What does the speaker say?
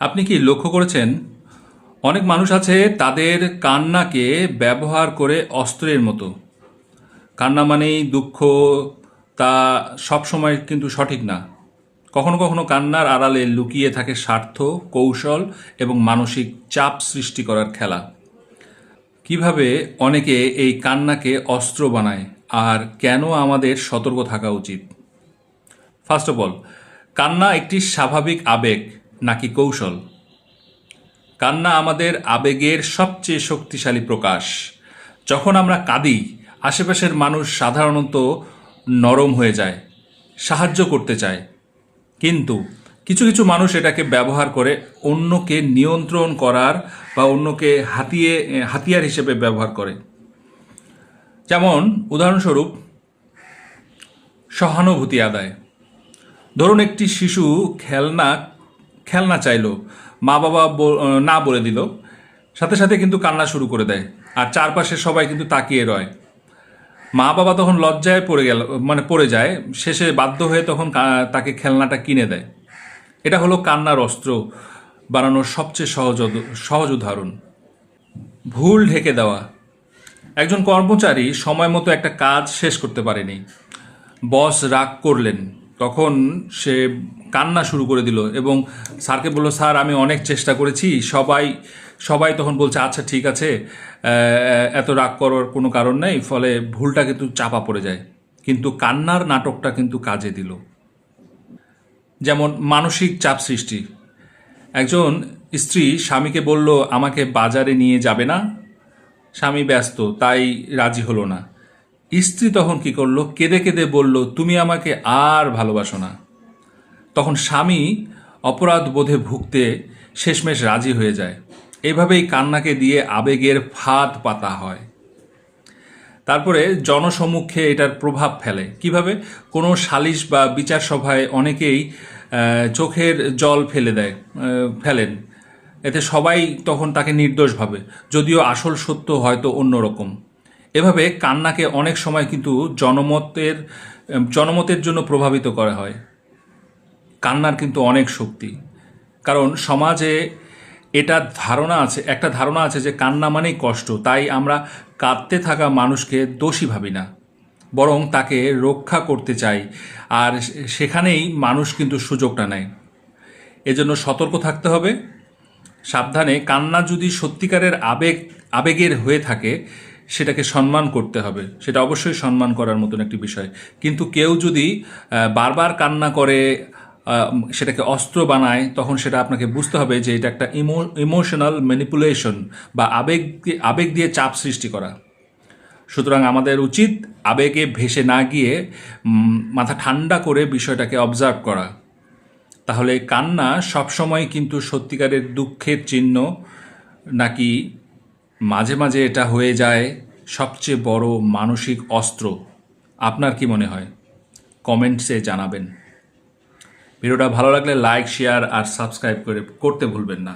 আপনি কি লক্ষ্য করেছেন? অনেক মানুষ আছে তাদের কান্নাকে ব্যবহার করে অস্ত্রের মতো। কান্না মানেই দুঃখ, তা সব সময় কিন্তু সঠিক না। কখনো কখনো কান্নার আড়ালে লুকিয়ে থাকে স্বার্থ, কৌশল এবং মানসিক চাপ সৃষ্টি করার খেলা। কীভাবে অনেকে এই কান্নাকে অস্ত্র বানায় আর কেন আমাদের সতর্ক থাকা উচিত? ফার্স্ট অফ অল কান্না একটি স্বাভাবিক আবেগ। নাকি কৌশল? কান্না আমাদের আবেগের সবচেয়ে শক্তিশালী প্রকাশ। যখন আমরা কাঁদি, আশেপাশের মানুষ সাধারণত নরম হয়ে যায়, সাহায্য করতে চায়। কিন্তু কিছু কিছু মানুষ এটাকে ব্যবহার করে অন্যকে নিয়ন্ত্রণ করার বা অন্যকে হাতিয়ে, হাতিয়ার হিসেবে ব্যবহার করে। যেমন উদাহরণস্বরূপ, সহানুভূতি আদায়। ধরুন একটি শিশু খেলনা খেলনা চাইলো। মা বাবা না বলে দিল। সাথে সাথে কিন্তু কান্না শুরু করে দেয়। আর চারপাশে সবাই কিন্তু তাকিয়ে রয়। মা বাবা তখন লজ্জায় পড়ে গেল মানে পড়ে যায়। শেষে বাধ্য হয়ে তখন তাকে খেলনাটা কিনে দেয়। এটা হলো কান্নার অস্ত্র বানানোর সবচেয়ে সহজ সহজ উদাহরণ। ভুল ঢেকে দেওয়া। একজন কর্মচারী সময় মতো একটা কাজ শেষ করতে পারেনি। বস রাগ করলেন। তখন সে কান্না শুরু করে দিল এবং স্যারকে বলল, স্যার, আমি অনেক চেষ্টা করেছি, সবাই সবাই তখন বলছে আচ্ছা ঠিক আছে এত রাগ করার কোনো কারণ নেই, ফলে ভুলটা কিন্তু চাপা পড়ে যায়। কিন্তু কান্নার নাটকটা কিন্তু কাজে দিল। যেমন মানসিক চাপ সৃষ্টি। একজন স্ত্রী স্বামীকে বলল, আমাকে বাজারে নিয়ে যাবে না, স্বামী ব্যস্ত, তাই রাজি হলো না। স্ত্রী তখন কি করল, কেঁদে কেঁদে বলল, তুমি আমাকে আর ভালোবাসো না। তখন স্বামী অপরাধ বোধে ভুগতে শেষমেশ রাজি হয়ে যায়। এভাবেই কান্নাকে দিয়ে আবেগের ফাঁদ পাতা হয়। তারপরে জনসমুখে এটার প্রভাব ফেলে। কীভাবে? কোনো সালিশ বা বিচার সভায় অনেকেই চোখের জল ফেলে দেয় ফেলেন। এতে সবাই তখন তাকে নির্দোষ ভাবে। যদিও আসল সত্য হয়তো অন্যরকম। এভাবে কান্নাকে অনেক সময় কিন্তু জনমতের জনমতের জন্য প্রভাবিত করা হয়। কান্নার কিন্তু অনেক শক্তি। কারণ সমাজে এটা ধারণা আছে, একটা ধারণা আছে যে কান্না মানেই কষ্ট, তাই আমরা কাঁদতে থাকা মানুষকে দোষী ভাবি না। বরং তাকে রক্ষা করতে চাই, আর সেখানেই মানুষ কিন্তু সুযোগটা নেয়। এজন্য সতর্ক থাকতে হবে। সাবধানে কান্না যদি সত্যিকারের আবেগ, আবেগের হয়ে থাকে, সেটাকে সম্মান করতে হবে। সেটা অবশ্যই সম্মান করার মতন একটি বিষয়। কিন্তু কেউ যদি বারবার কান্না করে সেটাকে অস্ত্র বানায়, তখন সেটা আপনাকে বুঝতে হবে যে এটা একটা ইমো ইমোশনাল ম্যানিপুলেশন বা আবেগ আবেগ দিয়ে চাপ সৃষ্টি করা। সুতরাং আমাদের উচিত আবেগে ভেসে না গিয়ে মাথা ঠান্ডা করে বিষয়টাকে অবজার্ভ করা। তাহলে কান্না সবসময় কিন্তু সত্যিকারের দুঃখের চিহ্ন, নাকি মাঝে মাঝে এটা হয়ে যায় সবচেয়ে বড় মানসিক অস্ত্র। আপনার কি মনে হয়? কমেন্টসে জানাবেন। ভিডিওটা ভালো লাগলে লাইক শেয়ার আর সাবস্ক্রাইব করে করতে ভুলবেন না।